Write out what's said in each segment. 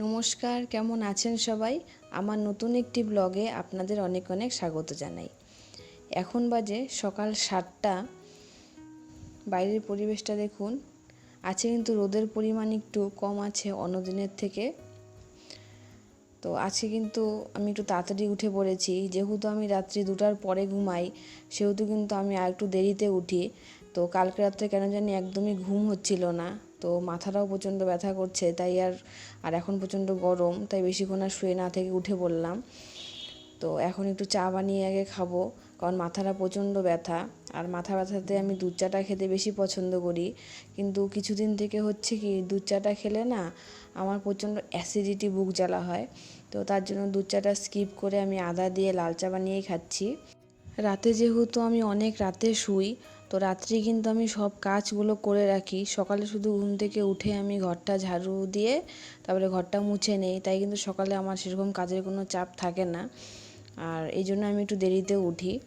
নমস্কার, কেমন আছেন সবাই? আমার নতুন একটি ব্লগে আপনাদের অনেক অনেক স্বাগত জানাই। এখন বাজে সকাল সাতটা। বাইরের পরিবেশটা দেখুন। আছে কিন্তু রোদের পরিমাণ একটু কম আছে অন্যদিনের থেকে। তো আজকে কিন্তু আমি একটু তাড়াতাড়ি উঠে পড়েছি। যেহেতু আমি রাত্রি দুটার পরে ঘুমাই, সেহেতু কিন্তু আমি আর একটু দেরিতে উঠি। তো কালকে রাত্রে কেন জানি একদমই ঘুম হচ্ছিল না। তো মাথাটাও প্রচণ্ড ব্যথা করছে, তাই আর আর এখন প্রচণ্ড গরম, তাই বেশিক্ষণ আর শুয়ে না থেকে উঠে বললাম তো এখন একটু চা বানিয়ে আগে খাব, কারণ মাথাটা প্রচণ্ড ব্যথা। আর মাথা ব্যথাতে আমি দুধ চাটা খেতে বেশি পছন্দ করি, কিন্তু কিছুদিন থেকে হচ্ছে কি দুধ চাটা খেলে না আমার প্রচণ্ড অ্যাসিডিটি বুক জ্বালা হয়। তো তার জন্য দুধ চাটা স্কিপ করে আমি আদা দিয়ে লাল চা বানিয়েই খাচ্ছি। রাতে যেহেতু আমি অনেক রাতে শুই তো রাত্রি কিন্তু আমি সব কাজগুলো করে রাখি। সকালে শুধু ঘুম থেকে উঠে আমি ঘরটা ঝাড়ু দিয়ে তারপরে ঘরটা মুছে নেই। তাই কিন্তু সকালে আমার সেরকম কাজের কোনো চাপ থাকে না। আর এই জন্য আমি একটু দেরিতে উঠি।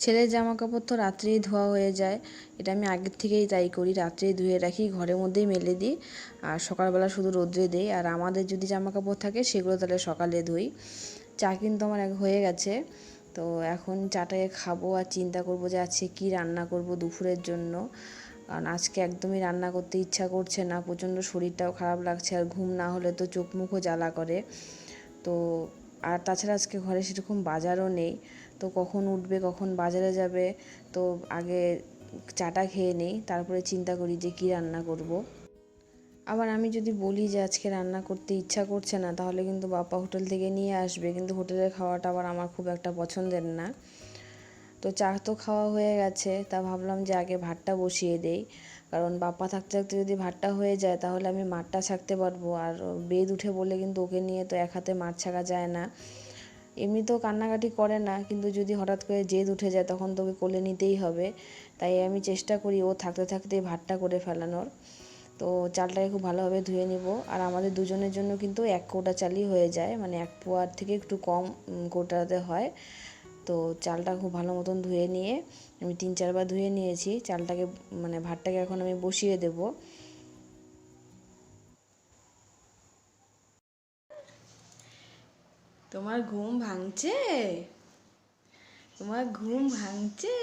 ছেলের জামা কাপড় তো রাত্রেই ধোয়া হয়ে যায়। এটা আমি আগের থেকেই তাই করি। রাত্রেই ধুয়ে রাখি, ঘরের মধ্যেই মেলে দিই। আর সকালবেলা শুধু রোদ্রে দিই। আর আমাদের যদি জামা কাপড় থাকে, সেগুলো তাহলে সকালে ধুই। চা কিন্তু আমার এক হয়ে গেছে। তো এখন চাটাকে খাব আর চিন্তা করব যে আজকে কী রান্না করব দুপুরের জন্য কারণ আজকে একদমই রান্না করতে ইচ্ছা করছে না, প্রচণ্ড শরীরটাও খারাপ লাগছে আর ঘুম না হলে তো চোখ মুখও জ্বালা করে তো আর তাছাড়া আজকে ঘরে সেরকম বাজারও নেই, তো কখন উঠবে, কখন বাজারে যাবে, তো আগে চাটা খেয়ে নেই, তারপরে চিন্তা করি যে কী রান্না করব। আবার আমি যদি বলি যে আজকে রান্না করতে ইচ্ছা করছে না, তাহলে কিন্তু বাপ্পা হোটেল থেকে নিয়ে আসবে। কিন্তু হোটেলের খাওয়াটা আবার আমার খুব একটা পছন্দের না। তো চা তো খাওয়া হয়ে গেছে, তা ভাবলাম যে আগে ভাতটা বসিয়ে দেই। কারণ বাপ্পা থাকতে থাকতে যদি ভাতটা হয়ে যায়, তাহলে আমি মাঠটা ছাকতে পারব। আর বেদ উঠে বলে কিন্তু ওকে নিয়ে তো এক হাতে মাঠ ছাকা যায় না। এমনিতেও কান্নাকাটি করে না, কিন্তু যদি হঠাৎ করে জেদ উঠে যায়, তখন তোকে কোলে নিতেই হবে। তাই আমি চেষ্টা করি ও থাকতে থাকতে ভাতটা করে ফেলানোর। তো চালটাকে খুব ভালোভাবে ধুয়ে নিব। আর আমাদের দুজনের জন্য কিন্তু এক কৌটা চালই হয়ে যায় মানে এক পোয়ার থেকে একটু কম কৌটাতে হয়। তো চালটা খুব ভালো মতন ধুয়ে নিয়ে আমি তিন চারবার ধুয়ে নিয়েছি। চালটাকে মানে ভাতটাকে এখন আমি বসিয়ে দেব। তোমার ঘুম ভাঙছে? তোমার ঘুম ভাঙছে?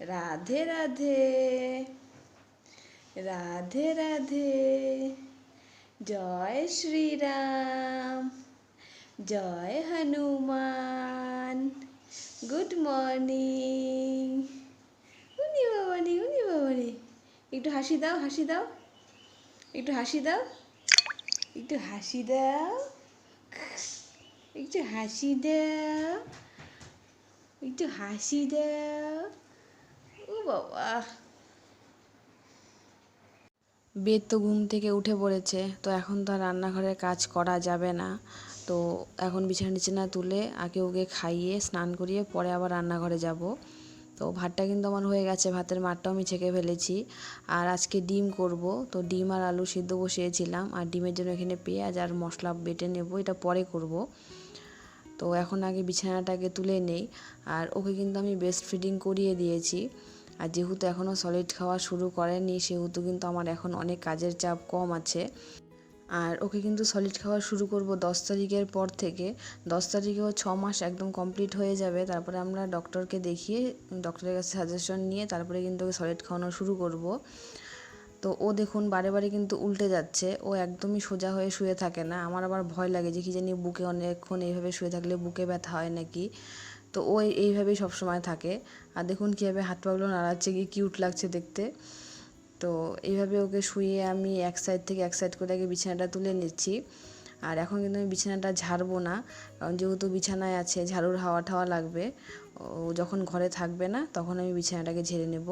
রাধে রাধে। রাধে রাধে। জয় শ্রীরাম। জয় হনুমান। Good morning. উনি বাবানি উনি বাবানি। একটু হাসি দাও হাসি দাও। একটু হাসি দাও। একটু হাসি দাও। একটু হাসি দাও। একটু হাসি দাও। ও বাবা। বেদ তো ঘুম থেকে উঠে পড়েছে, তো এখন তো আর রান্নাঘরের কাজ করা যাবে না। তো এখন বিছানা টিছানা তুলে আগে ওকে খাইয়ে স্নান করিয়ে পরে আবার রান্নাঘরে যাব। তো ভাতটা কিন্তু আমার হয়ে গেছে, ভাতের মাঠটাও আমি ছেঁকে ফেলেছি। আর আজকে ডিম করব, তো ডিম আর আলু সিদ্ধ বসিয়েছিলাম। আর ডিমের জন্য এখানে পেঁয়াজ আর মশলা বেটে নেব, এটা পরে করব। তো এখন আগে বিছানাটাকে তুলে নেই। আর ওকে কিন্তু আমি বেস্ট ফিডিং করিয়ে দিয়েছি। আর যেহেতু এখনও সলিড খাওয়া শুরু করেনি, সেহেতু কিন্তু আমার এখন অনেক কাজের চাপ কম আছে। আর ওকে কিন্তু সলিড খাওয়া শুরু করব দশ তারিখের পর থেকে। দশ তারিখেও ছ মাস একদম কমপ্লিট হয়ে যাবে। তারপরে আমরা ডক্টরকে দেখিয়ে ডক্টরের কাছে সাজেশন নিয়ে তারপরে কিন্তু ওকে সলিড খাওয়ানো শুরু করব। তো ও দেখুন বারে বারে কিন্তু উল্টে যাচ্ছে। ও একদমই সোজা হয়ে শুয়ে থাকে না। আমার আবার ভয় লাগে যে কি জানি বুকে অনেকক্ষণ এইভাবে শুয়ে থাকলে বুকে ব্যথা হয় নাকি। তো ও এইভাবেই সবসময় থাকে। আর দেখুন কীভাবে হাত পাগুলো নাড়াচ্ছে, কি কিউট লাগছে দেখতে। তো এইভাবে ওকে শুয়ে আমি এক সাইড থেকে এক সাইড করে আগে বিছানাটা তুলে নিচ্ছি। আর এখন কিন্তু আমি বিছানাটা ঝাড়বো না। কারণ যেহেতু বিছানায় আছে, ঝাড়ুর হাওয়া ঠাওয়া লাগবে। ও যখন ঘরে থাকবে না, তখন আমি বিছানাটাকে ঝেড়ে নেব।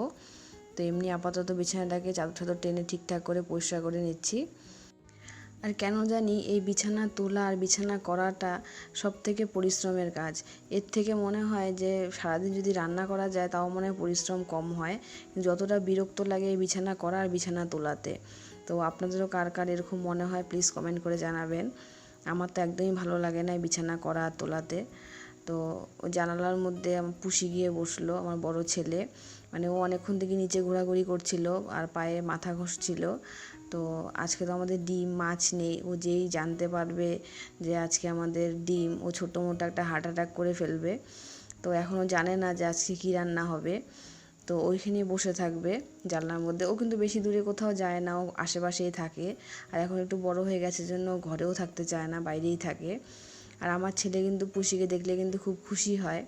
তো এমনি আপাতত বিছানাটাকে চাদর চাদর টেনে ঠিকঠাক করে পরিষ্কার করে নিচ্ছি। আর কেন জানি এই বিছানা তোলা আর বিছানা করাটা সব থেকে পরিশ্রমের কাজ। এর থেকে মনে হয় যে সারাদিন যদি রান্না করা যায়, তাও মনে হয় পরিশ্রম কম হয়। যতটা বিরক্ত লাগে এই বিছানা করা আর বিছানা তোলাতে। তো আপনাদেরও কার কার এরকম মনে হয় প্লিজ কমেন্ট করে জানাবেন। আমার তো একদমই ভালো লাগে না বিছানা করা তোলাতে। তো জানালার মধ্যে আমার পুষি গিয়ে বসল আমার বড় ছেলে। মানে ও অনেকক্ষণ থেকে নিচে ঘোরাঘুরি করছিল আর পায়ে মাথা ঘষছিল। তো আজকে তো আমাদের ডিম মাছ নেই, ও যেই জানতে পারবে যে আজকে আমাদের ডিম, ও ছোটো মোটো একটা হার্ট অ্যাটাক করে ফেলবে। তো এখনও জানে না যে আজকে কী রান্না হবে। তো ওইখানেই বসে থাকবে জানলার মধ্যে। ও কিন্তু বেশি দূরে কোথাও যায় না, ও আশেপাশেই থাকে। আর এখন একটু বড় হয়ে গেছে জন্য ঘরেও থাকতে চায় না, বাইরেই থাকে। আর আমার ছেলে কিন্তু পুষিকে দেখলে কিন্তু খুব খুশি হয়।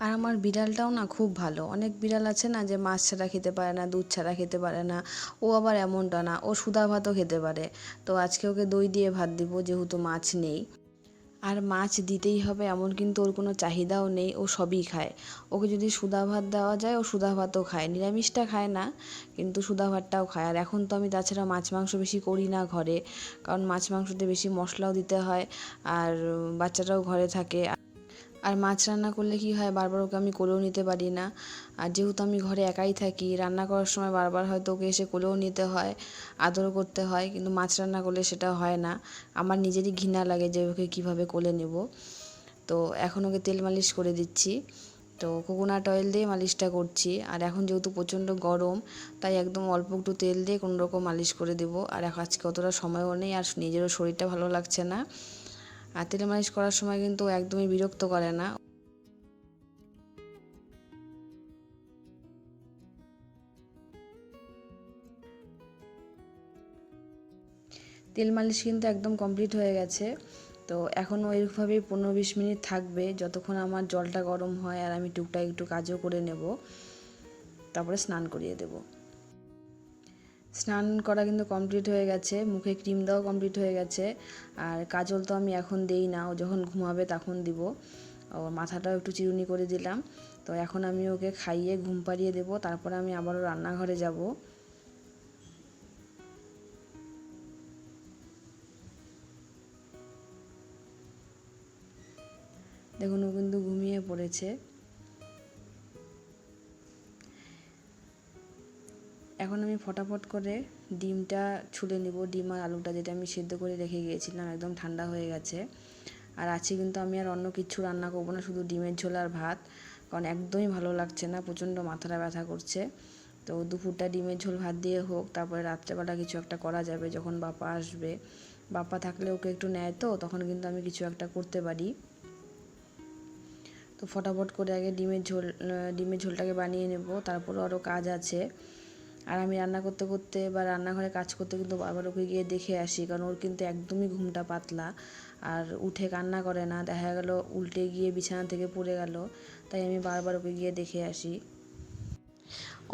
আর আমার বিড়ালটাও না খুব ভালো। অনেক বিড়াল আছে না যে মাছ ছাড়া খেতে পারে না, দুধ ছাড়া খেতে পারে না। ও আবার এমনটা না, ও সুদা ভাতও খেতে পারে। তো আজকে ওকে দই দিয়ে ভাত দিব, যেহেতু মাছ নেই। আর মাছ দিতেই হবে, এমন কিন্তু ওর কোনো চাহিদাও নেই, ও সবই খায়। ওকে যদি সুদা ভাত দেওয়া যায়, ও সুদা ভাতও খায়। নিরামিষটা খায় না, কিন্তু সুদা ভাতটাও খায়। আর এখন তো আমি তাছাড়া মাছ মাংস বেশি করি না ঘরে, কারণ মাছ মাংসতে বেশি মশলাও দিতে হয়, আর বাচ্চাটাও ঘরে থাকে। আর মাছ রান্না করলে কি হয়? বারবার ওকে আমি কোলেও নিতে পারি না। আর যেহেতু আমি ঘরে একাই থাকি, রান্না করার সময় বারবার হয়তো ওকে এসে কোলেও নিতে হয়, আদরও করতে হয়, কিন্তু মাছ রান্না করলে সেটা হয় না। আমার নিজেরই ঘৃণা লাগে যে ওকে কীভাবে কোলে নেব। তো এখন ওকে তেল মালিশ করে দিচ্ছি। তো কোকোনাট অয়েল দিয়ে মালিশটা করছি। আর এখন যেহেতু প্রচণ্ড গরম, তাই একদম অল্প একটু তেল দিয়ে কোনো রকম মালিশ করে দেবো। আর আজকে অতটা সময়ও নেই, আর নিজেরও শরীরটা ভালো লাগছে না। আর তেল মালিশ করার সময় কিন্তু একদমই বিরক্ত করে না। তেল মালিশ কিন্তু একদম কমপ্লিট হয়ে গেছে। তো এখনও এরকমভাবেই পনেরো বিশ মিনিট থাকবে, যতক্ষণ আমার জলটা গরম হয় আর আমি টুকটাক একটু কাজও করে নেব, তারপরে স্নান করিয়ে দেব। স্নান করা কিন্তু কমপ্লিট হয়ে গেছে, মুখে ক্রিম দেওয়া কমপ্লিট হয়ে গেছে, আর কাজল তো আমি এখন দেই না, ও যখন ঘুমাবে তখন দিব। ও মাথাটাও একটু চিরুনি করে দিলাম, তো এখন আমি ওকে খাইয়ে ঘুম পাড়িয়ে দেবো, তারপরে আমি আবারও রান্নাঘরে যাব। দেখুন ও কিন্তু ঘুমিয়ে পড়েছে। এখন আমি ফটাফট করে ডিমটা ছুলে নিব। ডিম আর আলুটা যেটা আমি সেদ্ধ করে রেখে গিয়েছিলাম, একদম ঠান্ডা হয়ে গেছে। আর আছে কিন্তু আমি আর অন্য কিছু রান্না করব না, শুধু ডিমের ঝোল আর ভাত। কারণ একদমই ভালো লাগছে না, প্রচণ্ড মাথাটা ব্যথা করছে। তো দুপুরটা ডিমের ঝোল, ভাত দিয়ে হোক, তারপরে রাত্রেবেলা কিছু একটা করা যাবে যখন বাপা আসবে। বাপা থাকলে ওকে একটু নেয় তো, তখন কিন্তু আমি কিছু একটা করতে পারি। তো ফটাফট করে আগে ডিমের ঝোল, ডিমের ঝোলটাকে বানিয়ে নেব তারপরে আরও কাজ আছে। আর আমি রান্না করতে করতে বা রান্নাঘরে কাজ করতে কিন্তু বারবার ওকে গিয়ে দেখে আসি, কারণ ওর কিন্তু একদমই ঘুমটা পাতলা। আর উঠে কান্না করে না, দেখা গেল উল্টে গিয়ে বিছানা থেকে পড়ে গেল, তাই আমি বারবার ওকে গিয়ে দেখে আসি।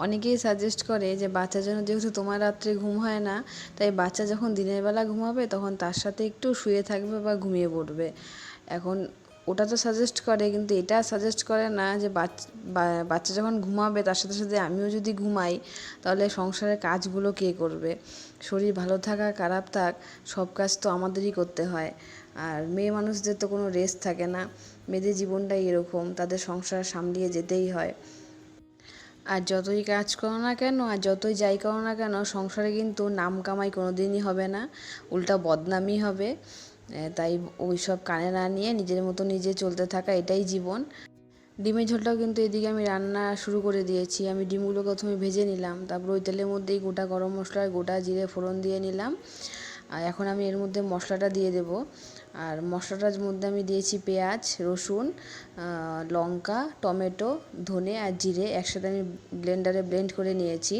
অনেকেই সাজেস্ট করে যে বাচ্চা যেন যেহেতু তোমার রাত্রে ঘুম হয় না, তাই বাচ্চা যখন দিনের বেলা ঘুমাবে তখন তার সাথে একটু শুয়ে থাকবে বা ঘুমিয়ে পড়বে। এখন ওটা তো সাজেস্ট করে, কিন্তু এটা সাজেস্ট করে না যে বাচ্চা যখন ঘুমাবে তার সাথে সাথে আমিও যদি ঘুমাই, তাহলে সংসারের কাজগুলো কে করবে? শরীর ভালো থাকা, খারাপ থাক, সব কাজ তো আমাদেরই করতে হয়। আর মেয়ে মানুষদের তো কোনো রেস্ট থাকে না। মেয়েদের জীবনটাই এরকম, তাদের সংসার সামলিয়ে যেতেই হয়। আর যতই কাজ করো না কেন, আর যতই যাই করো না কেন, সংসারে কিন্তু নাম কামাই কোনো দিনই হবে না, উল্টা বদনামই হবে। তাই ওই সব কানে না নিয়ে নিজের মতো নিজে চলতে থাকা এটাই জীবন। ডিমের ঝোলটাও কিন্তু এদিকে আমি রান্না শুরু করে দিয়েছি। আমি ডিমগুলো প্রথমে ভেজে নিলাম, তারপর ওই তেলের মধ্যেই গোটা গরম মশলা, গোটা জিরে ফোড়ন দিয়ে নিলাম। আর এখন আমি এর মধ্যে মশলাটা দিয়ে দেব। আর মশলাটার মধ্যে আমি দিয়েছি পেঁয়াজ, রসুন লঙ্কা, টমেটো, ধনে আর জিরে একসাথে আমি ব্লেন্ডারে ব্লেন্ড করে নিয়েছি।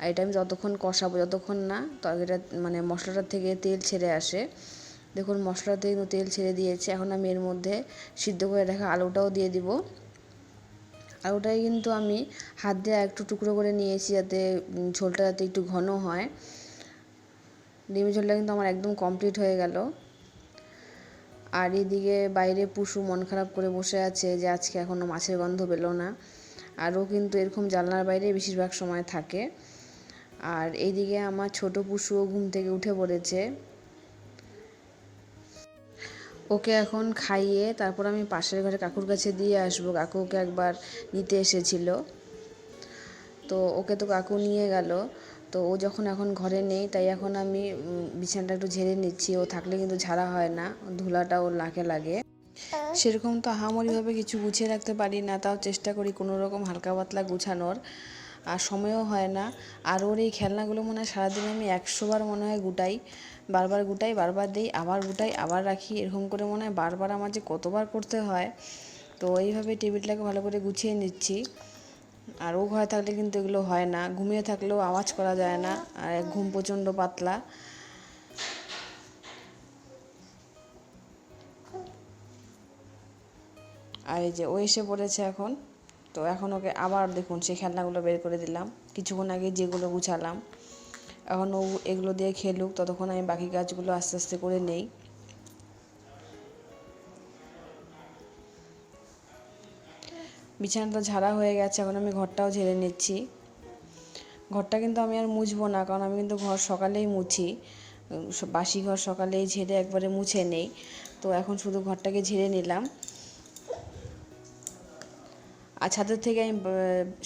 আর এটা আমি ততক্ষণ কষাবো, যতক্ষণ না তরকারিটা মানে মশলাটার থেকে তেল ছেড়ে আসে দেখুন মশলাতে কিন্তু তেল ছেড়ে দিয়েছে। এখন আমি এর মধ্যে সিদ্ধ করে রাখা আলুটাও দিয়ে দিব। আলুটাই কিন্তু আমি হাত দিয়ে একটু টুকরো করে নিয়েছি যাতে ঝোলটা যাতে একটু ঘন হয়। ডিমের ঝোলটা কিন্তু আমার একদম কমপ্লিট হয়ে গেল। আর এদিকে বাইরে পুষু মন খারাপ করে বসে আছে যে আজকে এখনও মাছের গন্ধ পেল না। আরও কিন্তু এরকম জানলার বাইরে বেশিরভাগ সময় থাকে। আর এইদিকে আমার ছোট পুষুও ঘুম থেকে উঠে পড়েছে। ওকে এখন খাইয়ে তারপর আমি পাশের ঘরে কাকুর কাছে দিয়ে আসব। কাকু ওকে একবার নিতে এসেছিল। তো ওকে তো কাকু নিয়ে গেল। তো ও যখন এখন ঘরে নেই, তাই এখন আমি বিছানাটা একটু ঝেড়ে নিচ্ছি। ও থাকলে কিন্তু ঝাড়া হয় না। ধুলাটা ওর নাকে লাগে। সেরকম তো আহামরিভাবে কিছু গুছিয়ে রাখতে পারি না। তাও চেষ্টা করি কোনো রকম হালকা পাতলা গুছানোর। আর সময়ও হয় না। আর ওর এই খেলনাগুলো মনে হয় সারাদিন আমি একশোবার মনে হয় গুটাই। বারবার গুটাই, বারবার দিই, আবার গুটাই, আবার রাখি। এরকম করে মনে হয় বারবার আমার যে কতবার করতে হয়, তো এইভাবে টেবিলটাকে ভালো করে গুছিয়ে নিচ্ছি। আর ও ঘরে থাকলে কিন্তু এগুলো হয় না। ঘুমিয়ে থাকলেও আওয়াজ করা যায় না। আর ঘুম প্রচণ্ড পাতলা। আর এই যে ও এসে পড়েছে এখন। তো এখন ওকে আবার দেখুন, সেই খেলনাগুলো বের করে দিলাম। কিছুক্ষণ আগে যেগুলো গুছালাম। এখন ও এগুলো দিয়ে খেলুক, ততক্ষণ আমি বাকি গাছগুলো আস্তে আস্তে করে নেই। বিছানাটা ঝাড়া হয়ে গেছে, এখন আমি ঘরটাও ঝেড়ে নিচ্ছি। ঘরটা কিন্তু আমি আর মুছবো না, কারণ আমি কিন্তু ঘর সকালেই মুছি। বাসি ঘর সকালেই ঝেড়ে একবারে মুছে নেই। তো এখন শুধু ঘরটাকে ঝেড়ে নিলাম। আর ছাদের থেকে আমি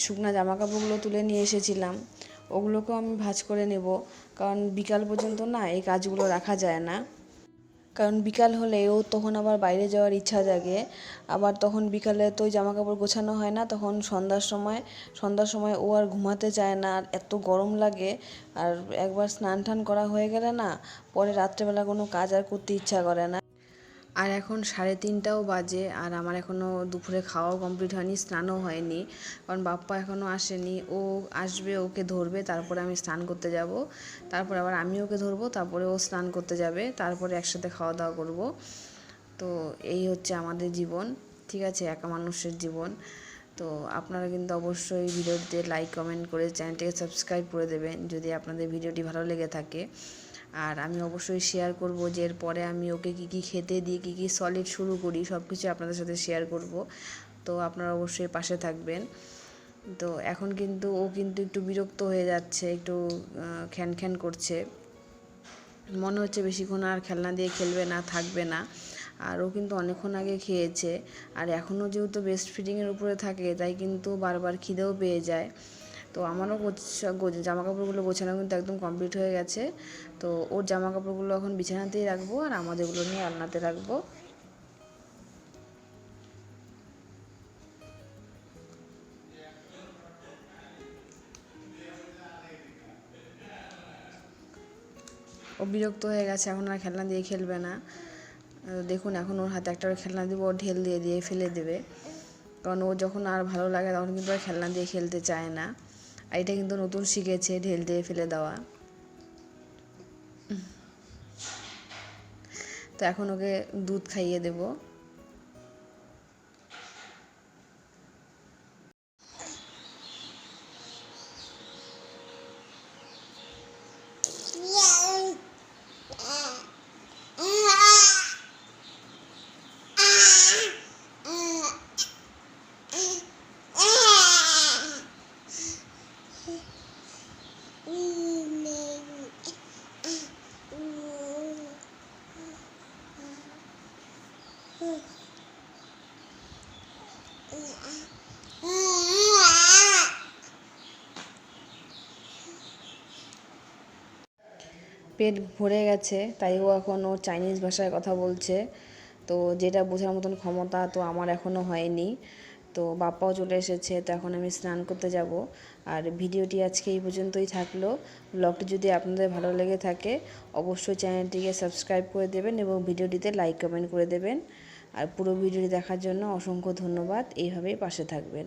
শুকনা জামা কাপড়গুলো তুলে নিয়ে এসেছিলাম। ওগুলোকেও আমি ভাঁজ করে নেব। কারণ বিকাল পর্যন্ত না এই কাজগুলো রাখা যায় না। কারণ বিকাল হলে ও তখন আবার বাইরে যাওয়ার ইচ্ছা জাগে। আবার তখন বিকালে তো জামা কাপড় গোছানো হয় না, তখন সন্ধ্যার সময় সন্ধ্যার সময় ও আর ঘুমাতে চায় না, আর এত গরম লাগে। আর একবার স্নান টান করা হয়ে গেলে না, পরে রাত্রেবেলা কোনো কাজ আর করতে ইচ্ছা করে না। আর এখন সাড়ে তিনটাও বাজে আর আমার এখনও দুপুরে খাওয়াও কমপ্লিট হয়নি, স্নানও হয়নি। কারণ বাপ্পা এখনও আসেনি, ও আসবে, ওকে ধরবে, তারপরে আমি স্নান করতে যাব। তারপরে আবার আমি ওকে ধরবো, তারপরে ও স্নান করতে যাবে, তারপরে একসাথে খাওয়া দাওয়া করব। তো এই হচ্ছে আমাদের জীবন, ঠিক আছে? একা মানুষের জীবন। তো আপনারা কিন্তু অবশ্যই ভিডিওটিতে লাইক কমেন্ট করে চ্যানেলটিকে সাবস্ক্রাইব করে দেবেন, যদি আপনাদের ভিডিওটি ভালো লেগে থাকে। আর আমি অবশ্যই শেয়ার করব যে এরপরে আমি ওকে কী কী খেতে দিই কী কী সলিড শুরু করি সব কিছু আপনাদের সাথে শেয়ার করব। তো আপনারা অবশ্যই পাশে থাকবেন। তো এখন কিন্তু ও কিন্তু একটু বিরক্ত হয়ে যাচ্ছে, একটু খ্যান খ্যান করছে। মনে হচ্ছে বেশিক্ষণ আর খেলনা দিয়ে খেলবে না, থাকবে না। আর ও কিন্তু অনেকক্ষণ আগে খেয়েছে। আর এখনও যেহেতু বেস্ট ফিডিংয়ের উপরে থাকে, তাই কিন্তু বারবার খিদেও পেয়ে যায়। তো আমারও গোছা জামা কাপড়গুলো গোছানো কিন্তু একদম কমপ্লিট হয়ে গেছে। তো ওর জামা কাপড়গুলো এখন বিছানাতেই রাখব আর আমাদেরগুলো নিয়ে আলনাতে রাখব। ও বিরক্ত হয়ে গেছে, এখন আর খেলনা দিয়ে খেলবে না। দেখুন, এখন ওর হাতে একটা খেলনা দিব, ও ঢেল দিয়ে দিয়ে ফেলে দেবে। কারণ ও যখন আর ভালো লাগে, তখন কিন্তু আর খেলনা দিয়ে খেলতে চায় না। আর এটা কিন্তু নতুন শিখেছে ঢেল দিয়ে ফেলে দেওয়া। তো এখন ওকে দুধ খাইয়ে দেবো। পেট ভরে গেছে, তাই ও এখন ও চাইনিজ ভাষায় কথা বলছে। তো যেটা বোঝার মতন ক্ষমতা তো আমার এখনও হয়নি। তো বাপ্পাও চলে এসেছে, তো এখন আমি স্নান করতে যাব। আর ভিডিওটি আজকে এই পর্যন্তই থাকল। ব্লগটি যদি আপনাদের ভালো লেগে থাকে, অবশ্যই চ্যানেলটিকে সাবস্ক্রাইব করে দেবেন এবং ভিডিওটিতে লাইক, কমেন্ট করে দেবেন। আর পুরো ভিডিওটি দেখার জন্য অসংখ্য ধন্যবাদ। এইভাবেই পাশে থাকবেন।